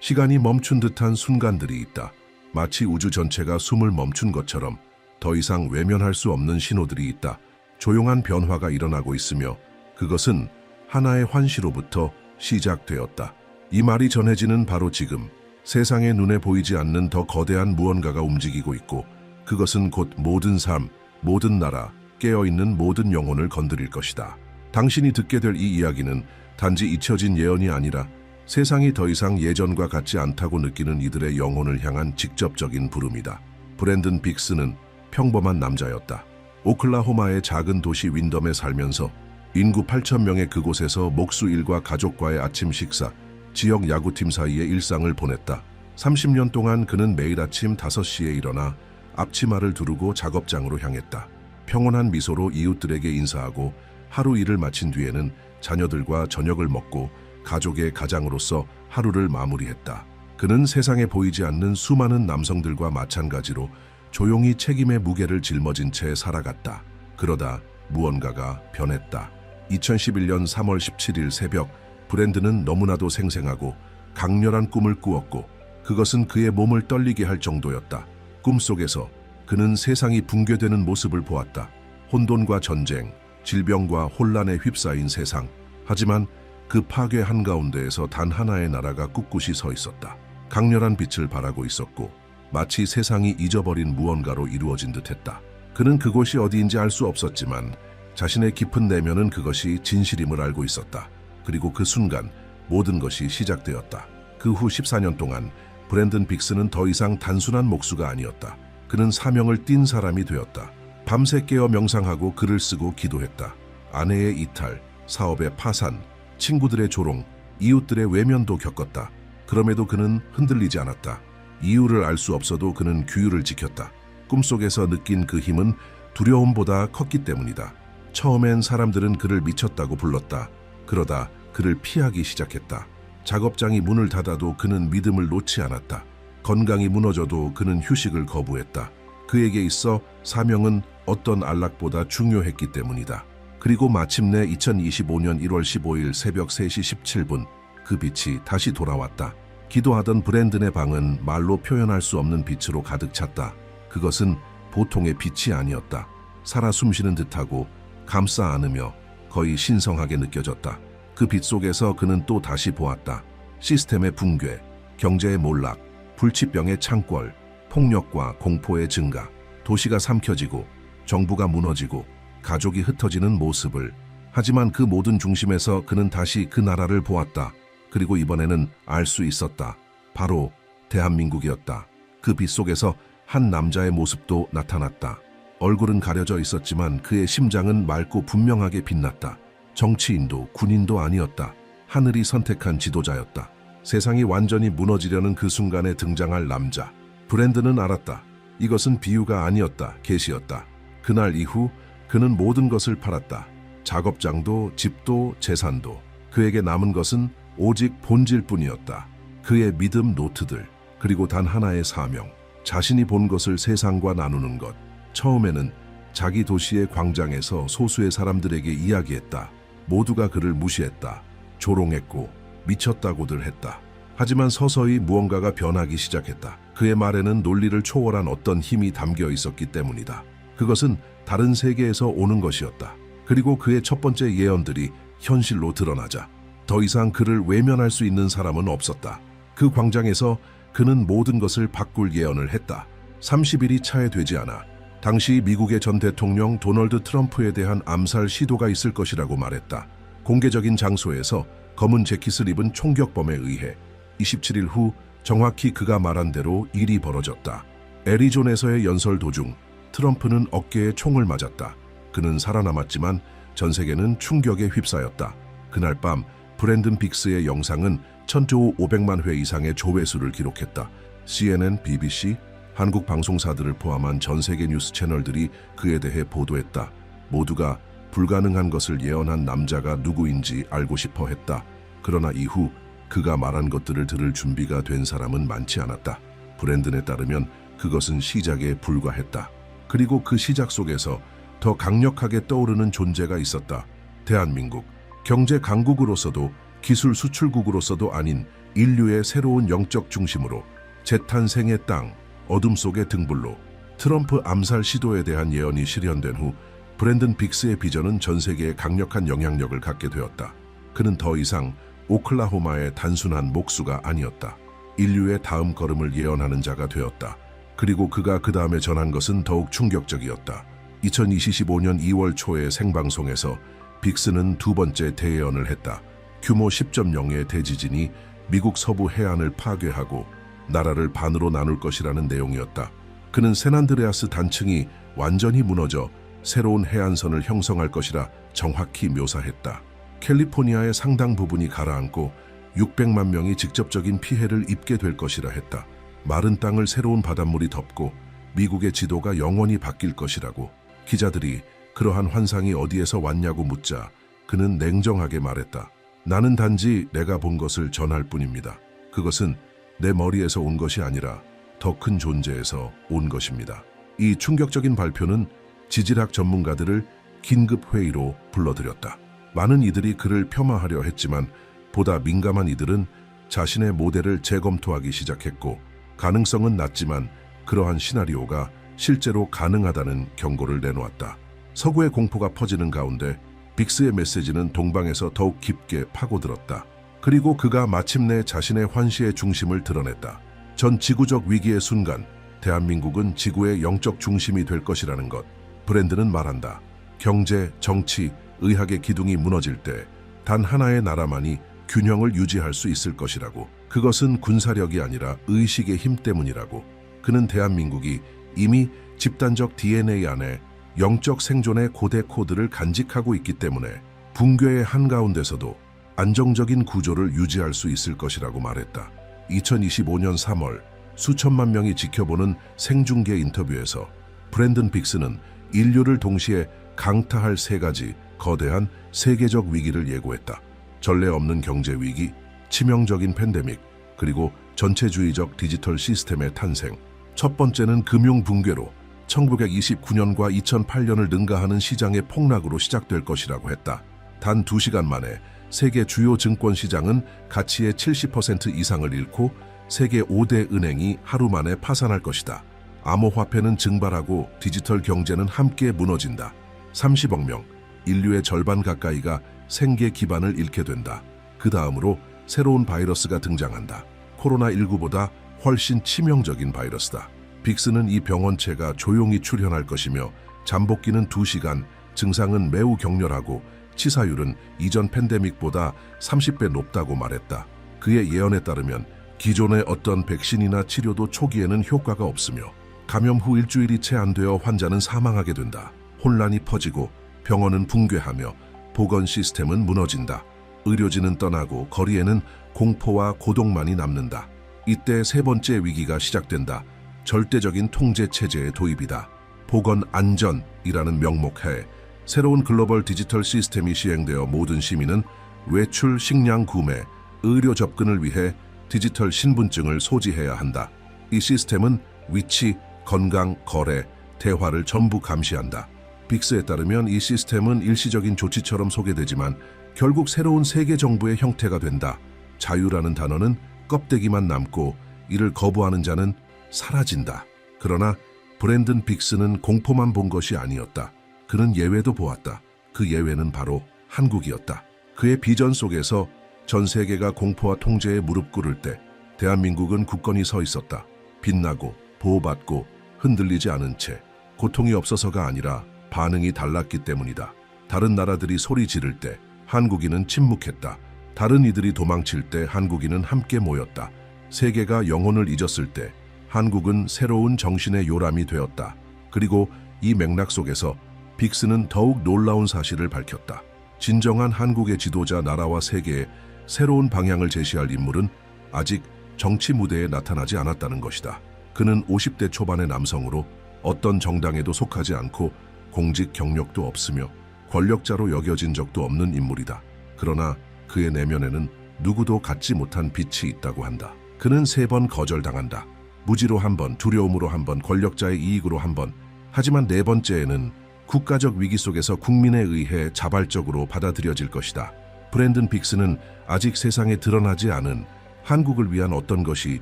시간이 멈춘 듯한 순간들이 있다. 마치 우주 전체가 숨을 멈춘 것처럼 더 이상 외면할 수 없는 신호들이 있다. 조용한 변화가 일어나고 있으며 그것은 하나의 환시로부터 시작되었다. 이 말이 전해지는 바로 지금 세상의 눈에 보이지 않는 더 거대한 무언가가 움직이고 있고 그것은 곧 모든 삶, 모든 나라, 깨어있는 모든 영혼을 건드릴 것이다. 당신이 듣게 될 이 이야기는 단지 잊혀진 예언이 아니라 세상이 더 이상 예전과 같지 않다고 느끼는 이들의 영혼을 향한 직접적인 부름이다. 브랜든 빅스는 평범한 남자였다. 오클라호마의 작은 도시 윈덤에 살면서 인구 8천 명의 그곳에서 목수 일과 가족과의 아침 식사, 지역 야구팀 사이의 일상을 보냈다. 30년 동안 그는 매일 아침 5시에 일어나 앞치마를 두르고 작업장으로 향했다. 평온한 미소로 이웃들에게 인사하고 하루 일을 마친 뒤에는 자녀들과 저녁을 먹고 가족의 가장으로서 하루를 마무리했다. 그는 세상에 보이지 않는 수많은 남성들과 마찬가지로 조용히 책임의 무게를 짊어진 채 살아갔다. 그러다 무언가가 변했다. 2011년 3월 17일 새벽 브랜드는 너무나도 생생하고 강렬한 꿈을 꾸었고 그것은 그의 몸을 떨리게 할 정도였다. 꿈속에서 그는 세상이 붕괴되는 모습을 보았다. 혼돈과 전쟁, 질병과 혼란에 휩싸인 세상. 하지만 그 파괴 한가운데에서 단 하나의 나라가 꿋꿋이 서 있었다. 강렬한 빛을 발하고 있었고 마치 세상이 잊어버린 무언가로 이루어진 듯했다. 그는 그곳이 어디인지 알 수 없었지만 자신의 깊은 내면은 그것이 진실임을 알고 있었다. 그리고 그 순간 모든 것이 시작되었다. 그 후 14년 동안 브랜든 빅스는 더 이상 단순한 목수가 아니었다. 그는 사명을 띤 사람이 되었다. 밤새 깨어 명상하고 글을 쓰고 기도했다. 아내의 이탈, 사업의 파산, 친구들의 조롱, 이웃들의 외면도 겪었다. 그럼에도 그는 흔들리지 않았다. 이유를 알 수 없어도 그는 규율을 지켰다. 꿈속에서 느낀 그 힘은 두려움보다 컸기 때문이다. 처음엔 사람들은 그를 미쳤다고 불렀다. 그러다 그를 피하기 시작했다. 작업장이 문을 닫아도 그는 믿음을 놓지 않았다. 건강이 무너져도 그는 휴식을 거부했다. 그에게 있어 사명은 어떤 안락보다 중요했기 때문이다. 그리고 마침내 2025년 1월 15일 새벽 3시 17분 그 빛이 다시 돌아왔다. 기도하던 브랜든의 방은 말로 표현할 수 없는 빛으로 가득 찼다. 그것은 보통의 빛이 아니었다. 살아 숨쉬는 듯하고 감싸 안으며 거의 신성하게 느껴졌다. 그 빛 속에서 그는 또 다시 보았다. 시스템의 붕괴, 경제의 몰락, 불치병의 창궐, 폭력과 공포의 증가, 도시가 삼켜지고 정부가 무너지고 가족이 흩어지는 모습을 하지만 그 모든 중심에서 그는 다시 그 나라를 보았다. 그리고 이번에는 알 수 있었다. 바로 대한민국이었다. 그 빛 속에서 한 남자의 모습도 나타났다. 얼굴은 가려져 있었지만 그의 심장은 맑고 분명하게 빛났다. 정치인도 군인도 아니었다. 하늘이 선택한 지도자였다. 세상이 완전히 무너지려는 그 순간에 등장할 남자. 브랜드는 알았다. 이것은 비유가 아니었다. 계시였다. 그날 이후 그는 모든 것을 팔았다. 작업장도 집도 재산도 그에게 남은 것은 오직 본질뿐이었다. 그의 믿음 노트들 그리고 단 하나의 사명. 자신이 본 것을 세상과 나누는 것. 처음에는 자기 도시의 광장에서 소수의 사람들에게 이야기했다. 모두가 그를 무시했다. 조롱했고 미쳤다고들 했다. 하지만 서서히 무언가가 변하기 시작했다. 그의 말에는 논리를 초월한 어떤 힘이 담겨 있었기 때문이다. 그것은 다른 세계에서 오는 것이었다. 그리고 그의 첫 번째 예언들이 현실로 드러나자 더 이상 그를 외면할 수 있는 사람은 없었다. 그 광장에서 그는 모든 것을 바꿀 예언을 했다. 30일이 차에 되지 않아 당시 미국의 전 대통령 도널드 트럼프에 대한 암살 시도가 있을 것이라고 말했다. 공개적인 장소에서 검은 재킷을 입은 총격범에 의해 27일 후 정확히 그가 말한 대로 일이 벌어졌다. 애리존에서의 연설 도중 트럼프는 어깨에 총을 맞았다. 그는 살아남았지만 전 세계는 충격에 휩싸였다. 그날 밤 브랜든 빅스의 영상은 1,500만 회 이상의 조회수를 기록했다. CNN, BBC, 한국 방송사들을 포함한 전 세계 뉴스 채널들이 그에 대해 보도했다. 모두가 불가능한 것을 예언한 남자가 누구인지 알고 싶어 했다. 그러나 이후 그가 말한 것들을 들을 준비가 된 사람은 많지 않았다. 브랜든에 따르면 그것은 시작에 불과했다. 그리고 그 시작 속에서 더 강력하게 떠오르는 존재가 있었다. 대한민국. 경제 강국으로서도 기술 수출국으로서도 아닌 인류의 새로운 영적 중심으로 재탄생의 땅, 어둠 속의 등불로 트럼프 암살 시도에 대한 예언이 실현된 후 브랜든 빅스의 비전은 전 세계에 강력한 영향력을 갖게 되었다. 그는 더 이상 오클라호마의 단순한 목수가 아니었다. 인류의 다음 걸음을 예언하는 자가 되었다. 그리고 그가 그 다음에 전한 것은 더욱 충격적이었다. 2025년 2월 초의 생방송에서 빅스는 두 번째 대예언을 했다. 규모 10.0의 대지진이 미국 서부 해안을 파괴하고 나라를 반으로 나눌 것이라는 내용이었다. 그는 세난드레아스 단층이 완전히 무너져 새로운 해안선을 형성할 것이라 정확히 묘사했다. 캘리포니아의 상당 부분이 가라앉고 600만 명이 직접적인 피해를 입게 될 것이라 했다. 마른 땅을 새로운 바닷물이 덮고 미국의 지도가 영원히 바뀔 것이라고 기자들이 그러한 환상이 어디에서 왔냐고 묻자 그는 냉정하게 말했다. 나는 단지 내가 본 것을 전할 뿐입니다. 그것은 내 머리에서 온 것이 아니라 더 큰 존재에서 온 것입니다. 이 충격적인 발표는 지질학 전문가들을 긴급 회의로 불러들였다. 많은 이들이 그를 폄하하려 했지만 보다 민감한 이들은 자신의 모델을 재검토하기 시작했고 가능성은 낮지만 그러한 시나리오가 실제로 가능하다는 경고를 내놓았다. 서구의 공포가 퍼지는 가운데 빅스의 메시지는 동방에서 더욱 깊게 파고들었다. 그리고 그가 마침내 자신의 환시의 중심을 드러냈다. 전 지구적 위기의 순간 대한민국은 지구의 영적 중심이 될 것이라는 것. 브랜드는 말한다. 경제, 정치, 의학의 기둥이 무너질 때 단 하나의 나라만이 균형을 유지할 수 있을 것이라고. 그것은 군사력이 아니라 의식의 힘 때문이라고. 그는 대한민국이 이미 집단적 DNA 안에 영적 생존의 고대 코드를 간직하고 있기 때문에 붕괴의 한가운데서도 안정적인 구조를 유지할 수 있을 것이라고 말했다. 2025년 3월 수천만 명이 지켜보는 생중계 인터뷰에서 브랜든 빅스는 인류를 동시에 강타할 세 가지 거대한 세계적 위기를 예고했다. 전례 없는 경제 위기, 치명적인 팬데믹, 그리고 전체주의적 디지털 시스템의 탄생. 첫 번째는 금융 붕괴로 1929년과 2008년을 능가하는 시장의 폭락으로 시작될 것이라고 했다. 단 두시간 만에 세계 주요 증권 시장은 가치의 70% 이상을 잃고 세계 5대 은행이 하루 만에 파산할 것이다. 암호화폐는 증발하고 디지털 경제는 함께 무너진다. 30억 명, 인류의 절반 가까이가 생계 기반을 잃게 된다. 그 다음으로 새로운 바이러스가 등장한다. 코로나19보다 훨씬 치명적인 바이러스다. 빅스는 이 병원체가 조용히 출현할 것이며 잠복기는 2시간, 증상은 매우 격렬하고 치사율은 이전 팬데믹보다 30배 높다고 말했다. 그의 예언에 따르면 기존의 어떤 백신이나 치료도 초기에는 효과가 없으며 감염 후 일주일이 채 안 되어 환자는 사망하게 된다. 혼란이 퍼지고 병원은 붕괴하며 보건 시스템은 무너진다. 의료진은 떠나고 거리에는 공포와 고독만이 남는다. 이때 세 번째 위기가 시작된다. 절대적인 통제 체제의 도입이다. 보건 안전이라는 명목하에 새로운 글로벌 디지털 시스템이 시행되어 모든 시민은 외출, 식량 구매, 의료 접근을 위해 디지털 신분증을 소지해야 한다. 이 시스템은 위치, 건강, 거래, 대화를 전부 감시한다. 빅스에 따르면 이 시스템은 일시적인 조치처럼 소개되지만 결국 새로운 세계 정부의 형태가 된다. 자유라는 단어는 껍데기만 남고 이를 거부하는 자는 사라진다. 그러나 브랜든 빅스는 공포만 본 것이 아니었다. 그는 예외도 보았다. 그 예외는 바로 한국이었다. 그의 비전 속에서 전 세계가 공포와 통제에 무릎 꿇을 때 대한민국은 굳건히 서 있었다. 빛나고 보호받고 흔들리지 않은 채 고통이 없어서가 아니라 반응이 달랐기 때문이다. 다른 나라들이 소리 지를 때 한국인은 침묵했다. 다른 이들이 도망칠 때 한국인은 함께 모였다. 세계가 영혼을 잊었을 때 한국은 새로운 정신의 요람이 되었다. 그리고 이 맥락 속에서 빅스는 더욱 놀라운 사실을 밝혔다. 진정한 한국의 지도자 나라와 세계에 새로운 방향을 제시할 인물은 아직 정치 무대에 나타나지 않았다는 것이다. 그는 50대 초반의 남성으로 어떤 정당에도 속하지 않고 공직 경력도 없으며 권력자로 여겨진 적도 없는 인물이다. 그러나 그의 내면에는 누구도 갖지 못한 빛이 있다고 한다. 그는 세 번 거절당한다. 무지로 한 번, 두려움으로 한 번, 권력자의 이익으로 한 번. 하지만 네 번째에는 국가적 위기 속에서 국민에 의해 자발적으로 받아들여질 것이다. 브랜든 빅스는 아직 세상에 드러나지 않은 한국을 위한 어떤 것이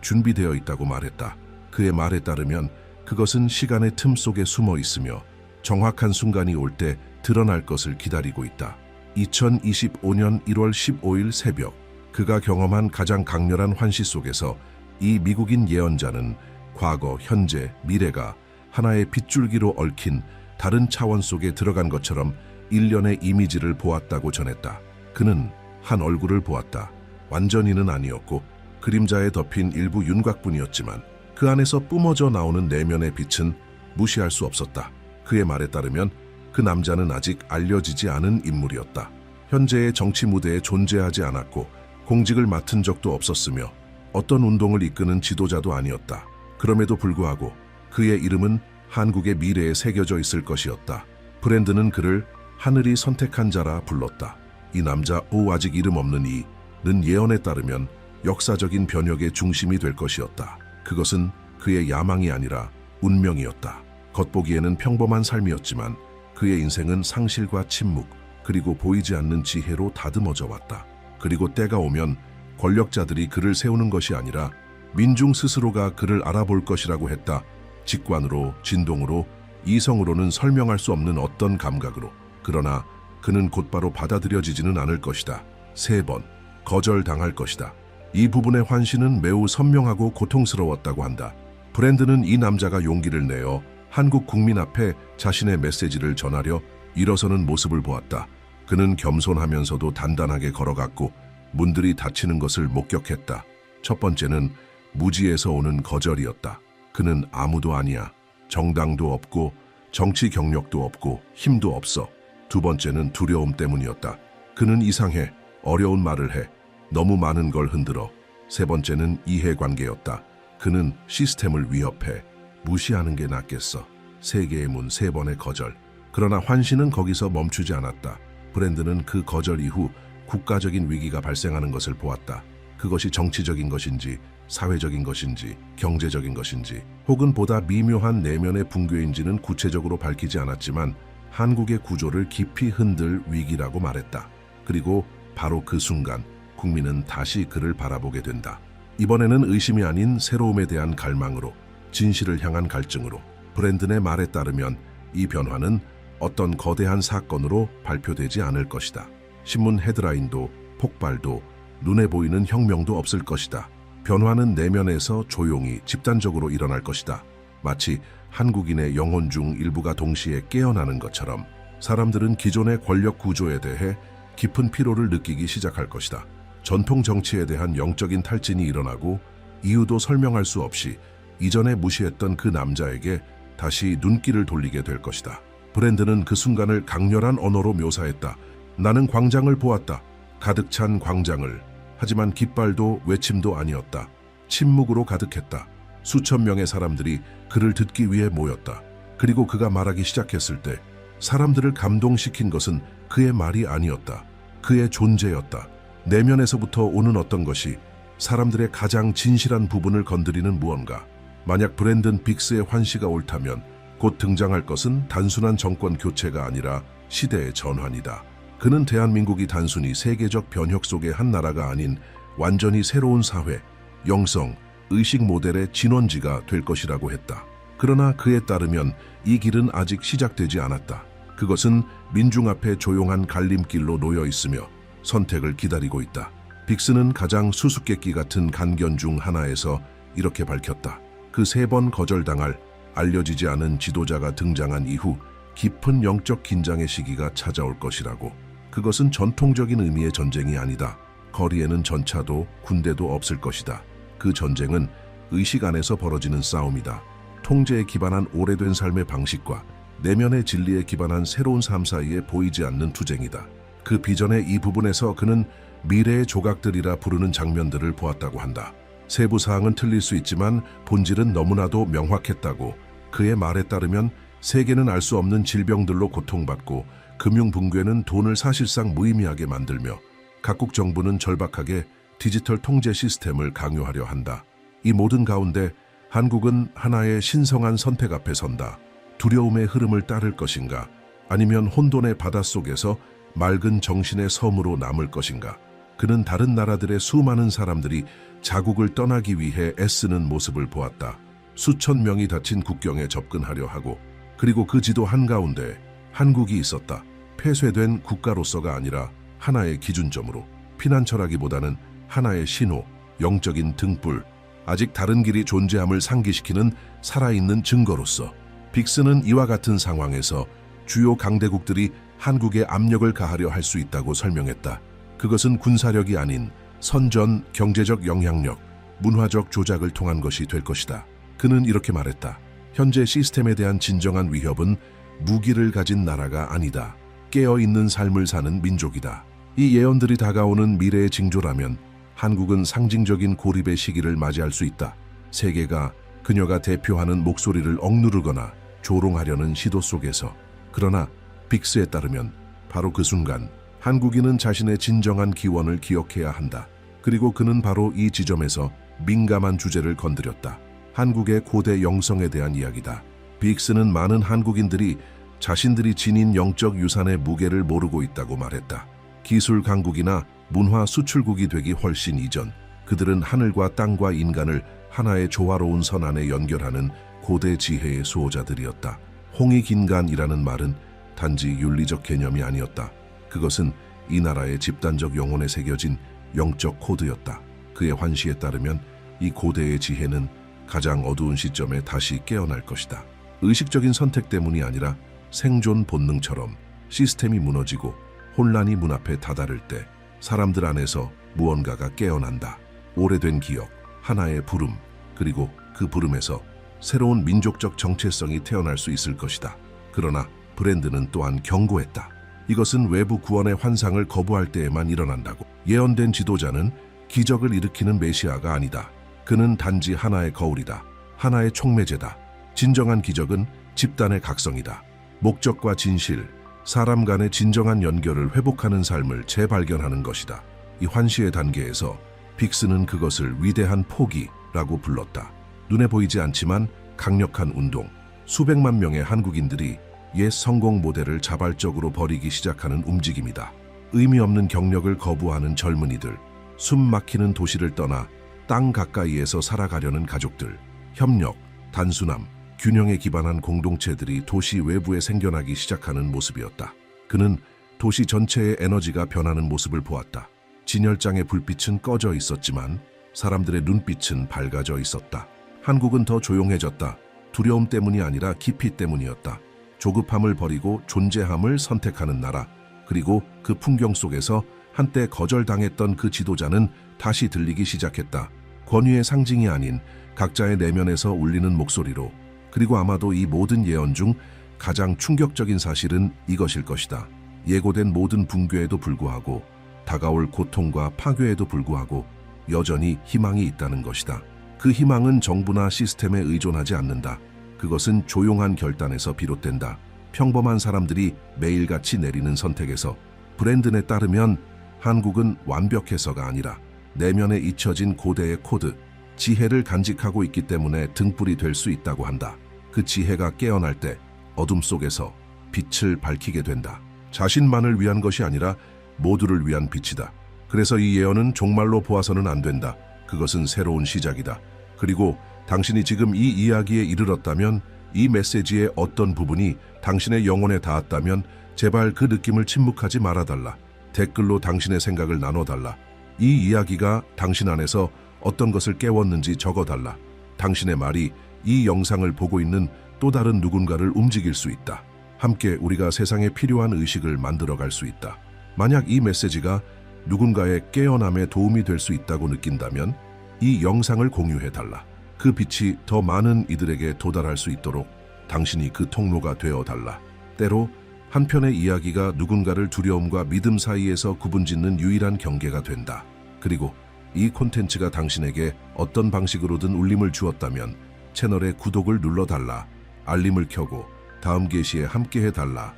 준비되어 있다고 말했다. 그의 말에 따르면 그것은 시간의 틈 속에 숨어 있으며 정확한 순간이 올 때 드러날 것을 기다리고 있다. 2025년 1월 15일 새벽 그가 경험한 가장 강렬한 환시 속에서 이 미국인 예언자는 과거, 현재, 미래가 하나의 빗줄기로 얽힌 다른 차원 속에 들어간 것처럼 일련의 이미지를 보았다고 전했다. 그는 한 얼굴을 보았다. 완전히는 아니었고 그림자에 덮인 일부 윤곽뿐이었지만 그 안에서 뿜어져 나오는 내면의 빛은 무시할 수 없었다. 그의 말에 따르면 그 남자는 아직 알려지지 않은 인물이었다. 현재의 정치 무대에 존재하지 않았고 공직을 맡은 적도 없었으며 어떤 운동을 이끄는 지도자도 아니었다. 그럼에도 불구하고 그의 이름은 한국의 미래에 새겨져 있을 것이었다. 브랜드는 그를 하늘이 선택한 자라 불렀다. 이 남자 오 아직 이름 없는 이는 예언에 따르면 역사적인 변혁의 중심이 될 것이었다. 그것은 그의 야망이 아니라 운명이었다. 겉보기에는 평범한 삶이었지만 그의 인생은 상실과 침묵 그리고 보이지 않는 지혜로 다듬어져 왔다. 그리고 때가 오면 권력자들이 그를 세우는 것이 아니라 민중 스스로가 그를 알아볼 것이라고 했다. 직관으로, 진동으로, 이성으로는 설명할 수 없는 어떤 감각으로. 그러나 그는 곧바로 받아들여지지는 않을 것이다. 세 번, 거절당할 것이다. 이 부분의 환시는 매우 선명하고 고통스러웠다고 한다. 브랜드는 이 남자가 용기를 내어 한국 국민 앞에 자신의 메시지를 전하려 일어서는 모습을 보았다. 그는 겸손하면서도 단단하게 걸어갔고 문들이 닫히는 것을 목격했다. 첫 번째는 무지에서 오는 거절이었다. 그는 아무도 아니야. 정당도 없고 정치 경력도 없고 힘도 없어. 두 번째는 두려움 때문이었다. 그는 이상해. 어려운 말을 해. 너무 많은 걸 흔들어. 세 번째는 이해관계였다. 그는 시스템을 위협해. 무시하는 게 낫겠어. 세 개의 문 세 번의 거절. 그러나 환시는 거기서 멈추지 않았다. 브랜드는 그 거절 이후 국가적인 위기가 발생하는 것을 보았다. 그것이 정치적인 것인지, 사회적인 것인지, 경제적인 것인지, 혹은 보다 미묘한 내면의 붕괴인지는 구체적으로 밝히지 않았지만 한국의 구조를 깊이 흔들 위기라고 말했다. 그리고 바로 그 순간 국민은 다시 그를 바라보게 된다. 이번에는 의심이 아닌 새로움에 대한 갈망으로, 진실을 향한 갈증으로, 브랜든의 말에 따르면 이 변화는 어떤 거대한 사건으로 발표되지 않을 것이다. 신문 헤드라인도 폭발도 눈에 보이는 혁명도 없을 것이다. 변화는 내면에서 조용히 집단적으로 일어날 것이다. 마치 한국인의 영혼 중 일부가 동시에 깨어나는 것처럼 사람들은 기존의 권력 구조에 대해 깊은 피로를 느끼기 시작할 것이다. 전통 정치에 대한 영적인 탈진이 일어나고 이유도 설명할 수 없이 이전에 무시했던 그 남자에게 다시 눈길을 돌리게 될 것이다. 브랜드는 그 순간을 강렬한 언어로 묘사했다. 나는 광장을 보았다. 가득 찬 광장을. 하지만 깃발도 외침도 아니었다. 침묵으로 가득했다. 수천 명의 사람들이 그를 듣기 위해 모였다. 그리고 그가 말하기 시작했을 때 사람들을 감동시킨 것은 그의 말이 아니었다. 그의 존재였다. 내면에서부터 오는 어떤 것이 사람들의 가장 진실한 부분을 건드리는 무언가. 만약 브랜든 빅스의 환시가 옳다면 곧 등장할 것은 단순한 정권 교체가 아니라 시대의 전환이다. 그는 대한민국이 단순히 세계적 변혁 속의 한 나라가 아닌 완전히 새로운 사회, 영성, 의식 모델의 진원지가 될 것이라고 했다. 그러나 그에 따르면 이 길은 아직 시작되지 않았다. 그것은 민중 앞에 조용한 갈림길로 놓여 있으며 선택을 기다리고 있다. 빅스는 가장 수수께끼 같은 간견 중 하나에서 이렇게 밝혔다. 그 세 번 거절당할 알려지지 않은 지도자가 등장한 이후 깊은 영적 긴장의 시기가 찾아올 것이라고. 그것은 전통적인 의미의 전쟁이 아니다. 거리에는 전차도 군대도 없을 것이다. 그 전쟁은 의식 안에서 벌어지는 싸움이다. 통제에 기반한 오래된 삶의 방식과 내면의 진리에 기반한 새로운 삶 사이에 보이지 않는 투쟁이다. 그 비전의 이 부분에서 그는 미래의 조각들이라 부르는 장면들을 보았다고 한다. 세부 사항은 틀릴 수 있지만 본질은 너무나도 명확했다고 그의 말에 따르면 세계는 알 수 없는 질병들로 고통받고 금융 붕괴는 돈을 사실상 무의미하게 만들며 각국 정부는 절박하게 디지털 통제 시스템을 강요하려 한다. 이 모든 가운데 한국은 하나의 신성한 선택 앞에 선다. 두려움의 흐름을 따를 것인가 아니면 혼돈의 바닷속에서 맑은 정신의 섬으로 남을 것인가? 그는 다른 나라들의 수많은 사람들이 자국을 떠나기 위해 애쓰는 모습을 보았다. 수천 명이 다친 국경에 접근하려 하고 그리고 그 지도 한가운데 한국이 있었다. 폐쇄된 국가로서가 아니라 하나의 기준점으로 피난 철학이보다는 하나의 신호, 영적인 등불, 아직 다른 길이 존재함을 상기시키는 살아있는 증거로서 빅스는 이와 같은 상황에서 주요 강대국들이 한국에 압력을 가하려 할 수 있다고 설명했다. 그것은 군사력이 아닌 선전, 경제적 영향력, 문화적 조작을 통한 것이 될 것이다. 그는 이렇게 말했다. 현재 시스템에 대한 진정한 위협은 무기를 가진 나라가 아니다. 깨어있는 삶을 사는 민족이다. 이 예언들이 다가오는 미래의 징조라면 한국은 상징적인 고립의 시기를 맞이할 수 있다. 세계가 그녀가 대표하는 목소리를 억누르거나 조롱하려는 시도 속에서 그러나 빅스에 따르면 바로 그 순간 한국인은 자신의 진정한 기원을 기억해야 한다. 그리고 그는 바로 이 지점에서 민감한 주제를 건드렸다. 한국의 고대 영성에 대한 이야기다. 빅스는 많은 한국인들이 자신들이 지닌 영적 유산의 무게를 모르고 있다고 말했다. 기술 강국이나 문화 수출국이 되기 훨씬 이전 그들은 하늘과 땅과 인간을 하나의 조화로운 선 안에 연결하는 고대 지혜의 수호자들이었다. 홍익인간이라는 말은 단지 윤리적 개념이 아니었다. 그것은 이 나라의 집단적 영혼에 새겨진 영적 코드였다. 그의 환시에 따르면 이 고대의 지혜는 가장 어두운 시점에 다시 깨어날 것이다. 의식적인 선택 때문이 아니라 생존 본능처럼 시스템이 무너지고 혼란이 문 앞에 다다를 때 사람들 안에서 무언가가 깨어난다. 오래된 기억, 하나의 부름, 그리고 그 부름에서 새로운 민족적 정체성이 태어날 수 있을 것이다. 그러나 브랜드는 또한 경고했다. 이것은 외부 구원의 환상을 거부할 때에만 일어난다고. 예언된 지도자는 기적을 일으키는 메시아가 아니다. 그는 단지 하나의 거울이다. 하나의 촉매제다. 진정한 기적은 집단의 각성이다. 목적과 진실, 사람 간의 진정한 연결을 회복하는 삶을 재발견하는 것이다. 이 환시의 단계에서 빅스는 그것을 위대한 포기라고 불렀다. 눈에 보이지 않지만 강력한 운동, 수백만 명의 한국인들이 옛 성공 모델을 자발적으로 버리기 시작하는 움직임이다. 의미 없는 경력을 거부하는 젊은이들, 숨 막히는 도시를 떠나 땅 가까이에서 살아가려는 가족들, 협력, 단순함, 균형에 기반한 공동체들이 도시 외부에 생겨나기 시작하는 모습이었다. 그는 도시 전체의 에너지가 변하는 모습을 보았다. 진열장의 불빛은 꺼져 있었지만 사람들의 눈빛은 밝아져 있었다. 한국은 더 조용해졌다. 두려움 때문이 아니라 깊이 때문이었다. 조급함을 버리고 존재함을 선택하는 나라. 그리고 그 풍경 속에서 한때 거절당했던 그 지도자는 다시 들리기 시작했다. 권위의 상징이 아닌 각자의 내면에서 울리는 목소리로. 그리고 아마도 이 모든 예언 중 가장 충격적인 사실은 이것일 것이다. 예고된 모든 붕괴에도 불구하고 다가올 고통과 파괴에도 불구하고 여전히 희망이 있다는 것이다. 그 희망은 정부나 시스템에 의존하지 않는다. 그것은 조용한 결단에서 비롯된다. 평범한 사람들이 매일같이 내리는 선택에서 브랜든에 따르면 한국은 완벽해서가 아니라 내면에 잊혀진 고대의 코드, 지혜를 간직하고 있기 때문에 등불이 될 수 있다고 한다. 그 지혜가 깨어날 때 어둠 속에서 빛을 밝히게 된다. 자신만을 위한 것이 아니라 모두를 위한 빛이다. 그래서 이 예언은 종말로 보아서는 안 된다. 그것은 새로운 시작이다. 그리고 당신이 지금 이 이야기에 이르렀다면 이 메시지의 어떤 부분이 당신의 영혼에 닿았다면 제발 그 느낌을 침묵하지 말아달라. 댓글로 당신의 생각을 나눠달라. 이 이야기가 당신 안에서 어떤 것을 깨웠는지 적어달라. 당신의 말이 이 영상을 보고 있는 또 다른 누군가를 움직일 수 있다. 함께 우리가 세상에 필요한 의식을 만들어 갈 수 있다. 만약 이 메시지가 누군가의 깨어남에 도움이 될 수 있다고 느낀다면 이 영상을 공유해 달라. 그 빛이 더 많은 이들에게 도달할 수 있도록 당신이 그 통로가 되어 달라. 때로 한편의 이야기가 누군가를 두려움과 믿음 사이에서 구분짓는 유일한 경계가 된다. 그리고 이 콘텐츠가 당신에게 어떤 방식으로든 울림을 주었다면 채널의 구독을 눌러달라. 알림을 켜고 다음 게시에 함께해 달라.